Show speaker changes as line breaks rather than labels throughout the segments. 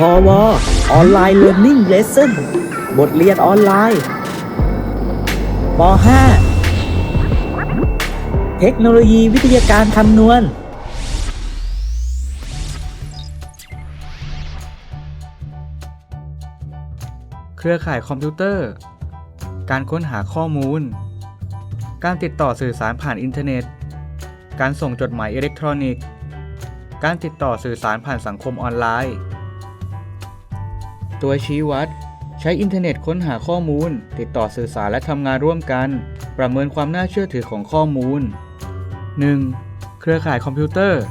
พอวออนไลน์เรียน i ิ g เลส s o n บทเรียนออนไลน์ป .5 เทคโนโลยีวิทยาการคำนวณ
เครือข่ายคอมพิวเตอร์ การค้นหาข้อมูล การติดต่อสื่อสารผ่านอินเทอร์เน็ต การส่งจดหมายอิเล็กทรอนิกส์ การติดต่อสื่อสารผ่านสังคมออนไลน์ ตัวชี้วัด ใช้อินเทอร์เน็ตค้นหาข้อมูล ติดต่อสื่อสารและทำงานร่วมกัน ประเมินความน่าเชื่อถือของข้อมูล 1. เครือข่ายคอมพิวเตอร์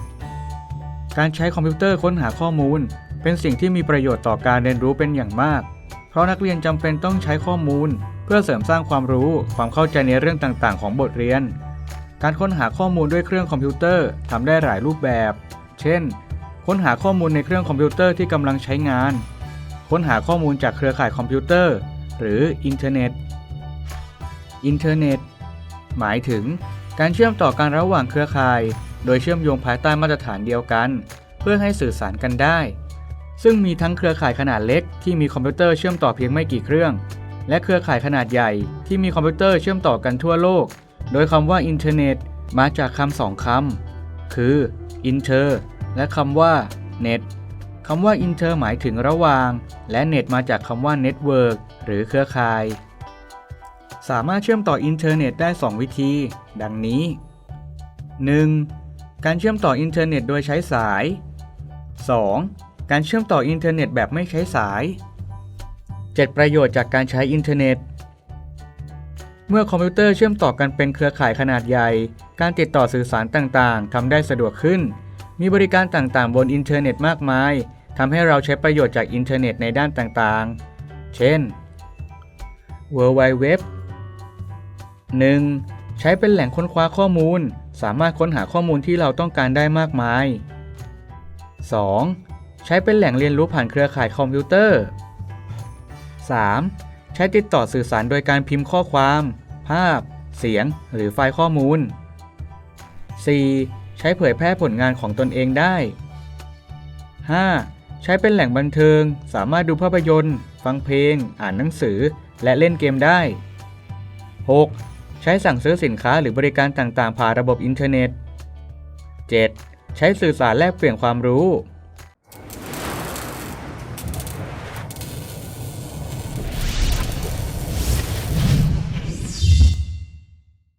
การใช้คอมพิวเตอร์ค้นหาข้อมูล เป็นสิ่งที่มีประโยชน์ต่อการเรียนรู้เป็นอย่างมาก เพราะนักเรียนจำเป็นต้องใช้ข้อมูล เพื่อเสริมสร้างความรู้ ความเข้าใจในเรื่องต่างๆ ของบทเรียน การค้นหาข้อมูลด้วยเครื่องคอมพิวเตอร์ทำได้หลายรูปแบบ เช่น ค้นหาข้อมูลในเครื่องคอมพิวเตอร์ที่กำลังใช้งาน ค้นหาข้อมูลจากเครือข่ายคอมพิวเตอร์ หรืออินเทอร์เน็ต อินเทอร์เน็ต หมายถึงการเชื่อมต่อกันระหว่างเครือข่าย โดยเชื่อมโยงภายใต้มาตรฐานเดียวกัน เพื่อให้สื่อสารกันได้ ซึ่งมีทั้งเครือข่ายขนาดเล็กที่มีคอมพิวเตอร์เชื่อมต่อเพียงไม่กี่เครื่อง และเครือข่ายขนาดใหญ่ที่มีคอมพิวเตอร์เชื่อมต่อกันทั่วโลก โดยคำว่าอินเทอร์เน็ตมาจากคำสองคำคือ inter และคำว่า net คำว่า inter หมายถึงระหว่าง และ net มาจากคำว่า network หรือเครือข่าย สามารถเชื่อมต่ออินเทอร์เน็ตได้ 2 วิธี ดังนี้ 1. การเชื่อมต่ออินเทอร์เน็ตโดยใช้สาย 2. การเชื่อมต่ออินเทอร์เน็ตแบบไม่ใช้สาย 7 ประโยชน์จากการใช้อินเทอร์เน็ต เมื่อคอมพิวเตอร์เชื่อมต่อกันเป็นเครือข่ายขนาดใหญ่ การติดต่อสื่อสารต่างๆทำได้สะดวกขึ้น มีบริการต่างๆ บนอินเทอร์เน็ตมากมายทำให้เราใช้ประโยชน์จากอินเทอร์เน็ตในด้านต่างๆ เช่น World Wide Web 1. ใช้เป็นแหล่งค้นคว้าข้อมูล สามารถค้นหาข้อมูลที่เราต้องการได้มากมาย 2. ใช้เป็นแหล่งเรียนรู้ผ่านเครือข่ายคอมพิวเตอร์ 3. ใช้ติดต่อสื่อสารโดยการพิมพ์ข้อความ ภาพ เสียง หรือไฟล์ข้อมูล 4. ใช้เผยแพร่ผลงานของตนเองได้ 5. ใช้เป็นแหล่งบันเทิง สามารถดูภาพยนตร์ ฟังเพลง อ่านหนังสือ และเล่นเกมได้ 6. ใช้สั่งซื้อสินค้าหรือบริการต่างๆ ผ่านระบบอินเทอร์เน็ต 7. ใช้สื่อสารแลกเปลี่ยนความรู้